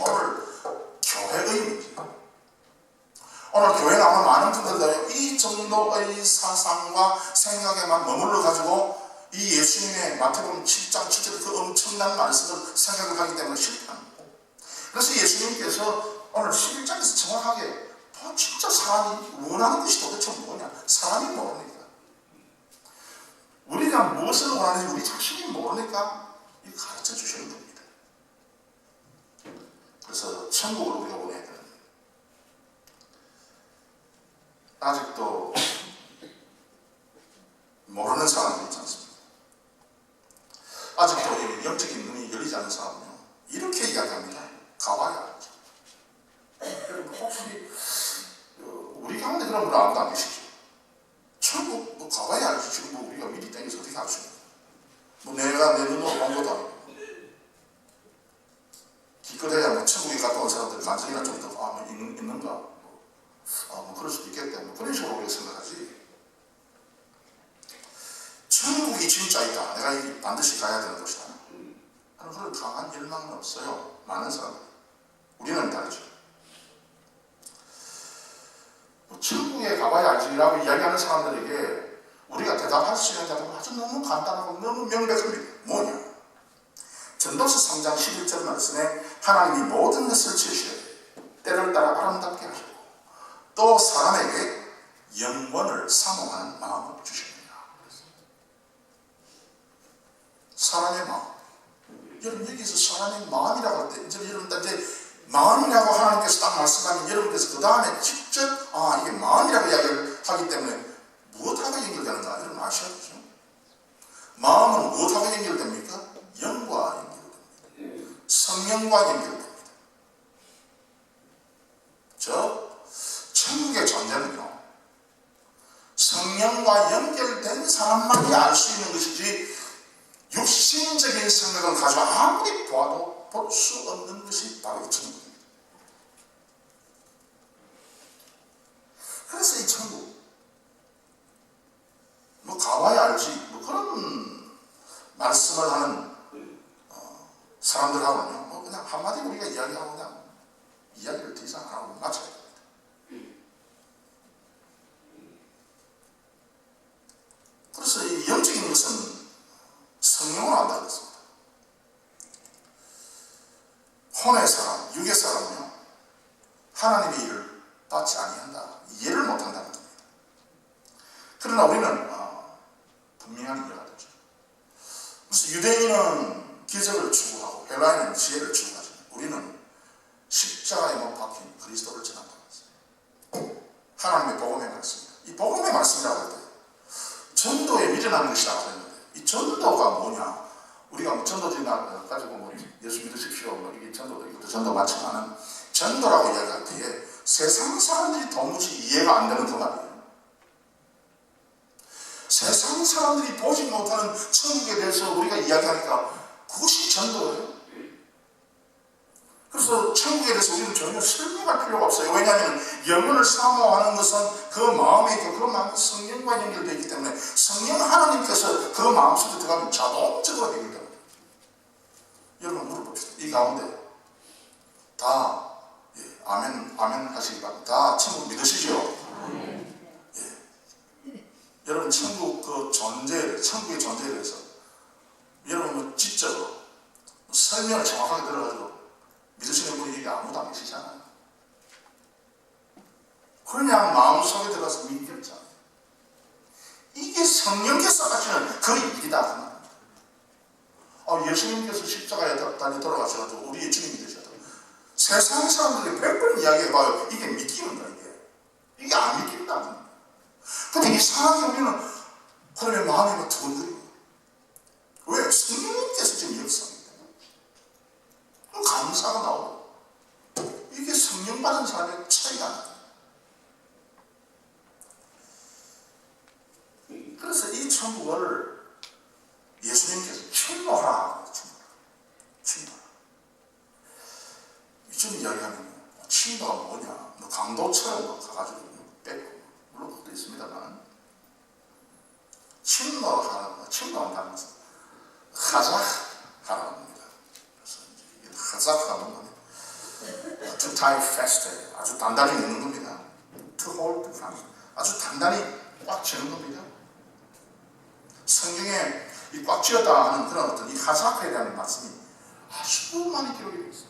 오늘 교회의 문제. 오늘 교회 나오는 많은 분들도 이 정도의 사상과 생각에만 머물러 가지고 이 예수님의 마태복음 7장 7절 그 엄청난 말씀을 생각을 하기 때문에 거예요. 그래서 예수님께서 오늘 11장에서 정확하게 뭐 진짜 사람이 원하는 것이 도대체 뭐냐? 사람이 모르니까. 우리가 무엇을 원하는지 우리 자신이 모르니까 이 가르쳐 주시는 겁니다. 그래서 천국을 우리가 되는 아직도 모르는 사람들 있지 않습니까? 아직도 이 영적인 눈이 열리지 않은 사람은요, 이렇게 이야기합니다. 가봐야 알죠. 여러분, 혹시 어, 우리 가운데 그런 분 아무도 안 계시죠? 천국 뭐 가봐야 알지. 지금 뭐 우리가 미리 땡겨서 어떻게 알 수 있는 뭐 내가 내 눈으로 본 것도 아니고. 기껏해야 뭐 천국에 갔다 온 사람들 간증이나 좀 더, 아, 뭐 있는, 있는가? 뭐, 아, 뭐 그럴 수도 있겠다. 뭐 그런 식으로 우리가 생각하지. 천국이 진짜 있다. 내가 이 반드시 가야 되는 곳이다. 하는 그런 강한 열망은 없어요. 많은 사람들. 우리는 다르죠. 뭐 천국에 가봐야 알지라고 이야기하는 사람들에게 우리가 대답할 수 있는 대답은 아주 너무 간단하고 너무 명백합니다. 뭐냐? 전도서 3장 11절 말씀에 하나님이 모든 것을 지으시되 때를 따라 아름답게 하시고 또 사람에게 영원을 사모하는 마음을 주십니다. 사람의 마음. 여러분 여기서 사람의 마음이라고 할 때 이제 여러분 이제 마음이라고 하나님께서 딱 말씀하면 여러분께서 그 다음에 직접 아 이게 마음이라고 이야기를 하기 때문에 무엇하고 연결되는가 여러분 아셔야죠. 마음은 무엇하고 연결됩니까? 영과. 성령과 연결됩니다. 저 천국의 존재는요 성령과 연결된 사람만이 알 수 있는 것이지 육신적인 생각을 가지고 아무리 보아도 볼 수 없는 것이 바로 이 천국입니다. 그래서 이 천국, 뭐 가봐야 알지, 뭐 그런 말씀을 하는 어, 사람들하고는요, 뭐 그냥 한마디 우리가 이야기하고 그냥 이야기를 더 이상 안 하고 마쳐야 됩니다. 그래서 이 영적인 것은 성령을 안다 그랬습니다. 혼의 사람, 육의 사람은요, 하나님의 일을 받지 아니한다. 이해를 못한다는 겁니다. 그러나 우리는 어, 분명한 이해가 되죠. 그래서 유대인은 기적을 추구하고 헬라인은 지혜를 추구하지만 우리는 십자가에 못 박힌 그리스도를 했어요. 하나님의 복음의 말씀입니다. 이 복음의 말씀이라고 할때 전도에 미련한 것이라고 했는데 이 전도가 뭐냐? 우리가 뭐 전도지나 가지고 뭐 예수 믿으십시오. 뭐 이게 전도 이것도 전도 맞지만은 전도라고 이야기할 때에 세상 사람들이 도무지 이해가 안 되는 그 말이에요. 세상 사람들이 보지 못하는 천국에 대해서 우리가 이야기하니까 그것이 전도예요. 그래서 천국에 대해서 우리는 전혀 설명할 필요가 없어요. 왜냐하면 영혼을 사모하는 것은 그 마음에 있고 그 마음은 성령과 연결되어 있기 때문에 성령 하나님께서 그 마음속에 들어가면 자동적으로 해결됩니다. 여러분 물어봅시다. 이 가운데 다 예, 아멘 아멘 하시기 바랍니다. 다 천국 믿으시죠? 예. 여러분 천국 그 존재, 천국의 존재에 대해서 여러분 뭐 지적으로 설명을 정확하게 들어가지고 믿으시는 분이 아무도 안 계시잖아요. 그냥 마음속에 들어가서 없잖아요. 이게 성령께서 하시는 그 일이다. 아, 예수님께서 십자가에 달려 돌아가셔가지고 우리의 주님이 되셔도 세상 사람들이 백번 이야기해봐요. 이게 믿기는가 이게? 이게 안 믿긴다. 근데 이상하게 우리는 그러면 마음이 막 두근거리고 왜? 성령님께서 지금 역사합니다. 그럼 감사가 나오고 이게 성령 받은 사람의 차이가 나 천국을 예수님께서 침노 이쯤 이야기하면 침노가 뭐냐? 뭐 강도처럼 가가지고 뺏고. 물론 그것도 있습니다만. 침노하는 침노한다는 것은 하작하라는 겁니다. 그래서 이제 하작하는 겁니다. to tie fast 아주 단단히 묶는 겁니다. to hold fast 아주 단단히 꽉 쥐는 겁니다. 성경에 이 꽉 쥐었다 하는 그런 어떤 이 하사크에 대한 말씀이 아주 많이 기록이 되어 있어요.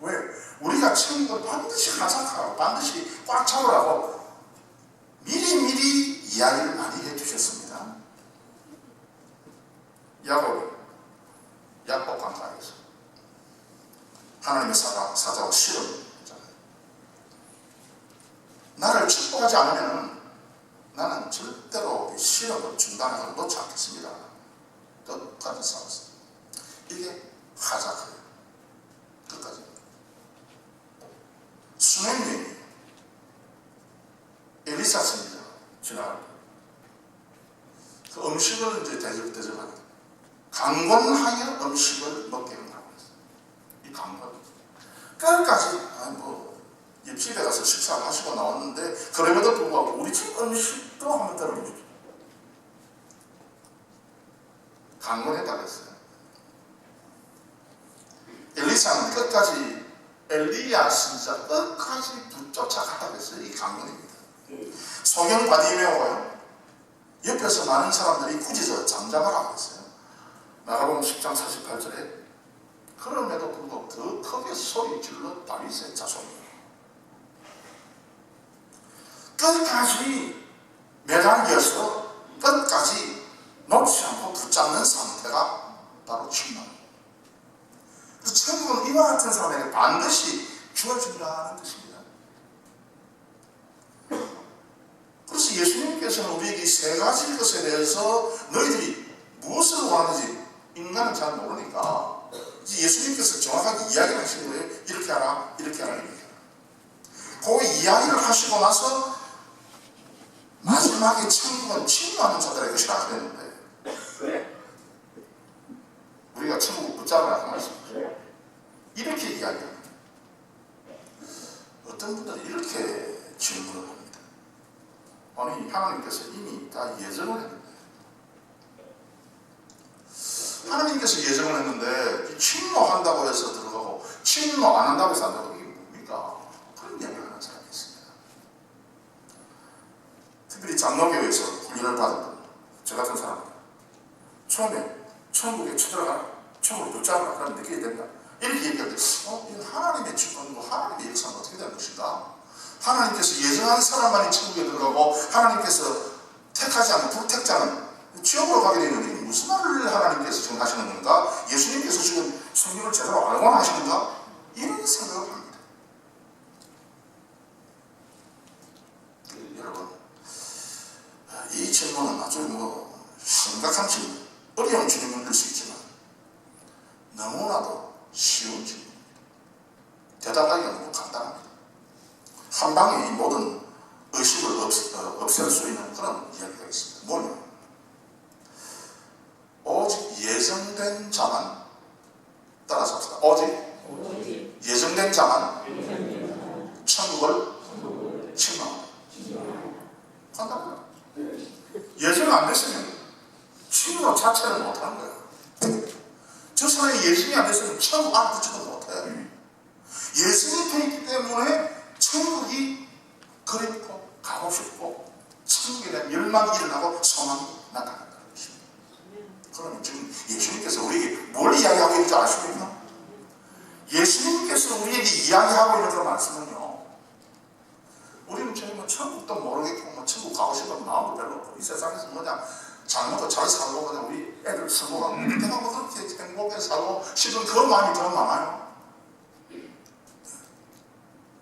왜? 우리가 천국을 반드시 하사크하고 반드시 꽉 잡으라고 미리미리 이야기를 많이 해주셨습니다. 야곱 야곱 강가에서 하나님의 사자, 사자와 실험했잖아요. 나를 축복하지 않으면 나는 절대로 이 실험을 중단하고 놓지 않겠습니다. 끝까지 싸웠어요. 이게 하자크예요. 끝까지. 수행님이 엘리사 선지자 지나갈 때. 그 음식을 이제 대접, 대접하는 강권하여 음식을 먹게 한다고 했어요. 이 강권. 끝까지, 아니 뭐, 입집에 가서 식사를 하시고 나왔는데, 그럼에도 불구하고 우리 집 음식도 한번 들어보십시오. 강권했다고 했어요. 엘리사는 끝까지 엘리야 선지자 끝까지 붙쫓아갔다고 했어요. 이 강권입니다. 소경 바디메오가요. 옆에서 많은 사람들이 저 장작을 하고 있어요. 나가보면 10장 48절에 그럼에도 불구하고 더 크게 소리 질러 다윗의 자손이에요. 끝까지 매달려서 끝까지 놓지 않고 붙잡는 상태가 바로 충만입니다. 천국은 이와 같은 사람에게 반드시 주어진다는 뜻입니다. 그래서 예수님께서는 우리에게 세 가지 것에 대해서 너희들이 무엇을 원하는지 인간은 잘 모르니까 예수님께서 정확하게 이야기를 하시는 거예요. 이렇게 하라, 이렇게 하라, 이렇게 하라. 그 이야기를 하시고 나서 마지막에 천국은 침노하는 자들의 것이라 그랬는데 우리가 천국을 붙잡아야 할 말씀이죠. 이렇게 이야기합니다. 어떤 분들은 이렇게 질문을 합니다. 아니 하나님께서 이미 다 예정을 했는데 하나님께서 예정을 했는데 침노한다고 해서 들어가고 침노 안 한다고 해서 안 들어가고 이게 뭡니까? 그런 이야기를 하는 사람이 있습니다. 특별히 장로교에서 훈련을 받은 분, 저 같은 사람 처음에 천국에 쳐들어가라 천국을 붙잡아라 그런 느끼게 된다 이렇게 때 어? 이거 하나님의 주권이고 하나님의 역사는 어떻게 되는 것인가? 하나님께서 예정한 사람만이 천국에 들어가고 하나님께서 택하지 않은 불택자는 지옥으로 가게 되는 게 무슨 말을 하나님께서 지금 하시는 건가? 예수님께서 지금 성경을 제대로 알고는 하시는가? 이런 생각을 합니다. 그, 여러분, 이 질문은 아주 뭐 심각한 질문, 어려운 질문일 수 있지만 너무나도 쉬운 질문입니다. 대답하기가 너무 간단합니다. 한 방에 이 모든 의식을 없, 어, 없앨 수 있는 그런 이야기가 있습니다. 뭐냐? 오직 예정된 자만 따라서 합시다. 오직 예정된 자만 천국을 침망합니다. 간단합니다. 예정 안 됐으면 침노 자체를 못하는 거예요. 저 사람이 예정이 안 됐으면 천국 안 붙지도 못해. 돼 있기 때문에 천국이 그립고 가고 싶고 천국에 대한 열망이 일어나고 소망이 것입니다. 그러면 지금 예수님께서 우리에게 뭘 이야기하고 있는지 아십니까? 예수님께서 우리에게 이야기하고 있는 그런 말씀은요. 우리는 지금 뭐 천국도 모르겠고 뭐 천국 가고 싶은 마음도 별로 없고 이 세상에서 뭐냐 잘 먹고 잘 살고 그냥 우리 애들 성공하고 내가 뭐 그렇게 행복하게 살고 싶은 그 마음이 더 많아요.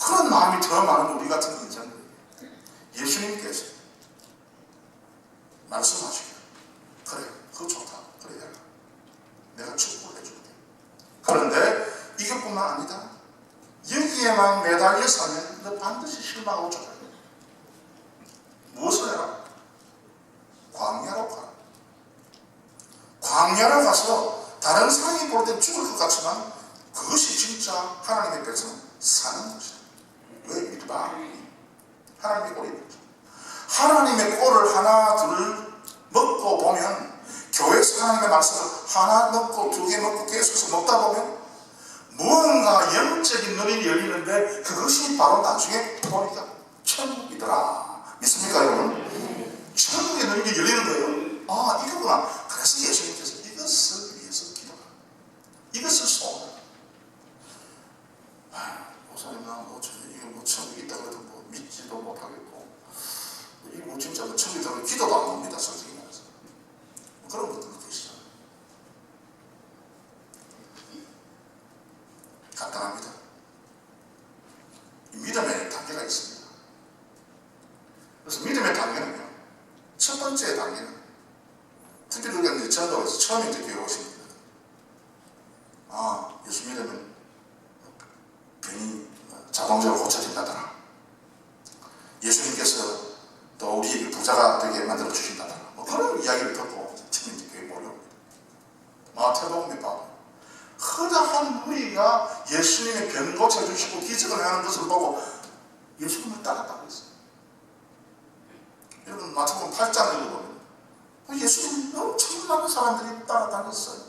그런 마음이 더 많은 우리 같은 인생들. 예수님께서 말씀하시기를 그래 그거 좋다. 그래 해라. 내가 축복을 해줄게. 그런데 이것뿐만 아니다. 여기에만 매달려 사면 너 반드시 실망하고 져요 무엇을 해라 광야로 가라 광야로 가서 다른 사람이 볼 때 죽을 것 같지만 그것이 진짜 하나님의 백성 사는 것이다 왜 이리 봐? 하나님의 꼴이 있죠. 하나님의 꼴을 하나 둘 먹고 보면 교회에서 하나님의 말씀을 하나 먹고 두 개 먹고 계속해서 먹다 보면 무언가 영적인 눈이 열리는데 그것이 바로 나중에 보니까 천국이더라. 믿습니까 여러분? 천국의 눈이 열리는 거예요. 아 이거구나. 그래서 예수님께서 이것을 위해서 기도하라. 이것을. 아, 목사님 나뭐 뭐 천국이 있다 그래도 뭐 믿지도 못하겠고 이게 뭐 진짜 뭐 천국이 있다 기도도 안 합니다 솔직히 말해서 뭐 그런 것들도 계시죠. 간단합니다. 이 믿음의 단계가 있습니다. 그래서 믿음의 단계는요, 첫 번째 단계는, 특별히 우리가 이제 전도에서 처음 이제 교회 오십니다. 아, 예수 믿으면 병이 자동적으로 고쳐진다더라. 예수님께서 또 우리에게 부자가 되게 만들어 주신다더라. 뭐 그런 이야기를 듣고 처음 이제 교회 몰려옵니다. 마태복음에 봐요. 허다한 무리가 예수님의 병 고쳐주시고 기적을 하는 것을 보고 예수님을 따랐다고 했어요. 여러분 마태복음 8장을 읽어보면 예수님 엄청 많은 사람들이 따라다녔어요.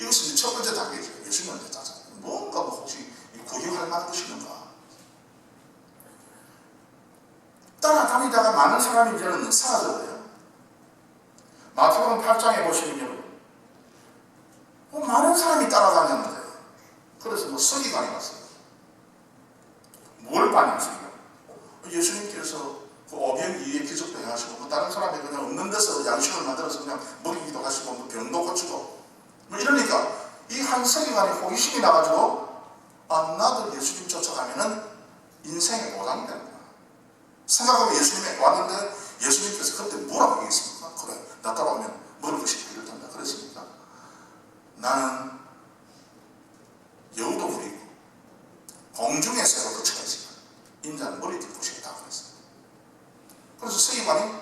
이것이 이제 첫 번째 단계죠. 예수님한테 따자. 뭔가 뭐 혹시 것이 있는가? 따라다니다가 많은 사람이 이제는 사라져요. 마태복음 8장에 보시면 여러분 뭐 많은 사람이 따라다녔는데 그래서 뭐 서기관이 왔어요. 뭘 반영했어요? 예수님께서 그 오병 이에 기적도 행하시고 뭐 다른 사람이 그냥 없는 데서 양식을 만들어서 그냥 먹이기도 하시고 뭐 병도 고치고 뭐 이러니까 이 한 서기관이 호기심이 나가지고 아 나도 예수님 쫓아가면은 인생에 보상이 된다. 생각하고 예수님에 왔는데 예수님께서 그때 뭐라고 얘기했습니까? 그래 나 따라오면 먹을 것이 필요된다 그랬습니까? 나는 여우도 부리고 공중에 새로 있으면 인자는 머리띠 부시겠다 그랬어요. 그래서 서기관이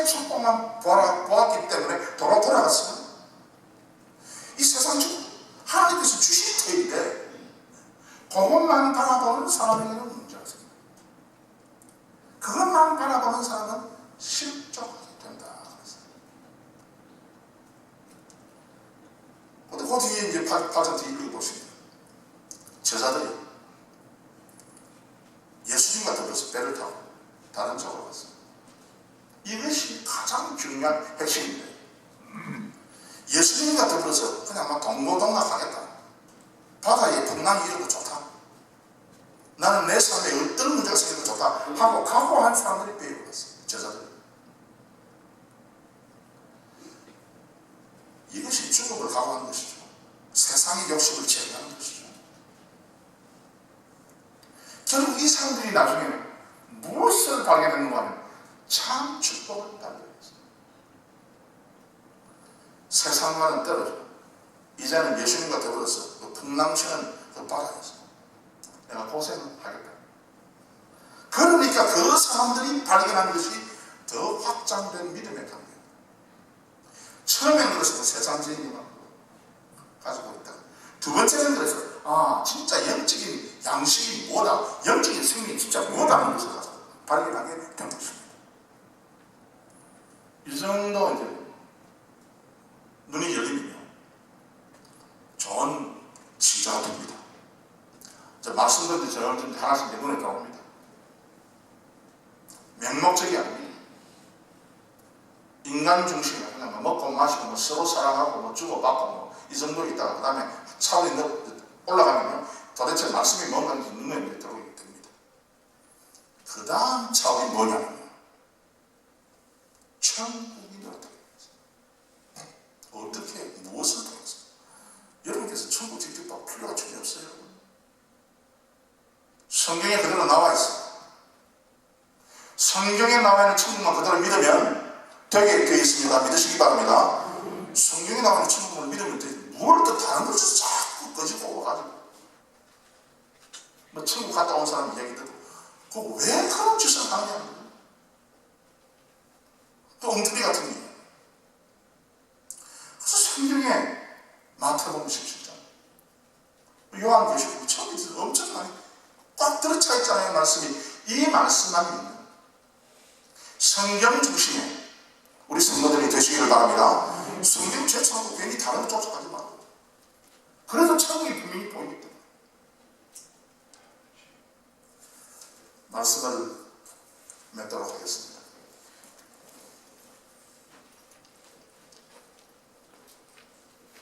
80석방만 보았기 때문에 돌아돌아갔습니다. 중요한 핵심인데 예수님과 더불어서 그냥 막 동고동락 하겠다. 바다에 풍랑이 이러고 좋다. 나는 내 삶에 어떤 문제가 생겨도 좋다 하고 각오한 사람들이 배우고 갔어요. 제자들. 이것이 죽음을 각오하는 것이죠. 세상의 욕심을 제거하는 것이죠. 결국 이 사람들이 나중에 무엇을 발견했는가 하면 참 축복을 발견했어요. 세상과는 떨어져. 이제는 예수님과 더불어서 그 풍랑치는 그 바다에서 내가 고생을 하겠다. 그러니까 그 사람들이 발견한 것이 더 확장된 믿음의 관계. 처음에는 그래서 그 세상주의만 가지고 있다. 두 번째는 그래서 아 진짜 영적인 양식이 뭐다, 영적인 생명이 진짜 뭐다 하는 것을 발견하게 된 것입니다. 이 정도 이제 눈이 열리면요 좋은 지자가 됩니다. 저 말씀드린 저런 좀 하나씩 내 눈에 들어옵니다. 맹목적이 아닙니다. 인간 중심에 그냥 뭐 먹고 마시고 뭐 서로 사랑하고 뭐 주고받고 뭐 이 정도 있다가 그 다음에 차원이 더 올라가면요 도대체 말씀이 뭔가인지 눈에 들어오게 됩니다. 그 다음 차원이 뭐냐면요 천국이 어떻게 어떻게 무엇을 통해서 여러분께서 천국 직접 볼 필요가 전혀 없어요. 성경에 그대로 나와 있어요. 성경에 나와 있는 천국만 그대로 믿으면 되게 되어 있습니다. 믿으시기 바랍니다. 성경에 나와 있는 천국을 믿으면 되지. 뭘또 다른 것을 자꾸 꺼지고 와가지고. 뭐 천국 갔다 온 사람 이야기 듣고 그거 왜 그런 짓을 하냐. 또 엉터리 같은 게. 그래서 성경에 마태복음 17장, 요한계시록 처음에 엄청 많이 꽉 들어차 있잖아요, 말씀이. 이 말씀만 있는 성경 중심의 우리 성도들이 되시기를 바랍니다. 성경 제쳐놓고 괜히 다른 거 쫓아가지 말고. 그래도 천국이 분명히 보이기 때문에. 말씀을 맺도록 하겠습니다.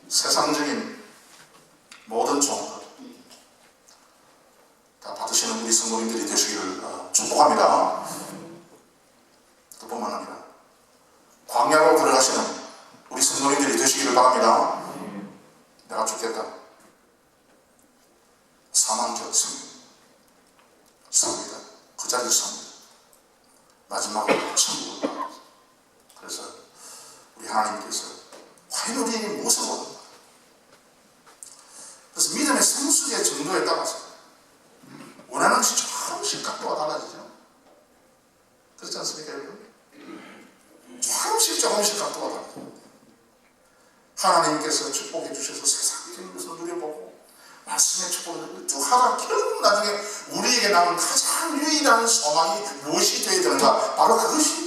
세상적인 모든 종다 받으시는 우리 성도님들이 되시기를 어, 축복합니다. 그뿐만 아니라 광야로 들어가시는 우리 성도님들이 되시기를 바랍니다. 내가 죽겠다. 사망 결승 삽니다. 그 자리를 삽니다. 마지막으로 천국을 가. 그래서 우리 하나님께서 과연 우리에게 무엇을 원한다. 그래서 믿음의 성숙의 정도에 따라서 원하는 것이 조금씩 각도가 달라지죠. 그렇지 않습니까, 여러분? 조금씩 조금씩 각도가 달라요. 하나님께서 축복해 주셔서 세상적인 것을 누려보고 말씀의 축복을 누리고 쭉 하다 결국 나중에 우리에게 남은 가장 유일한 소망이 무엇이 되어야 되는가? 바로 그것이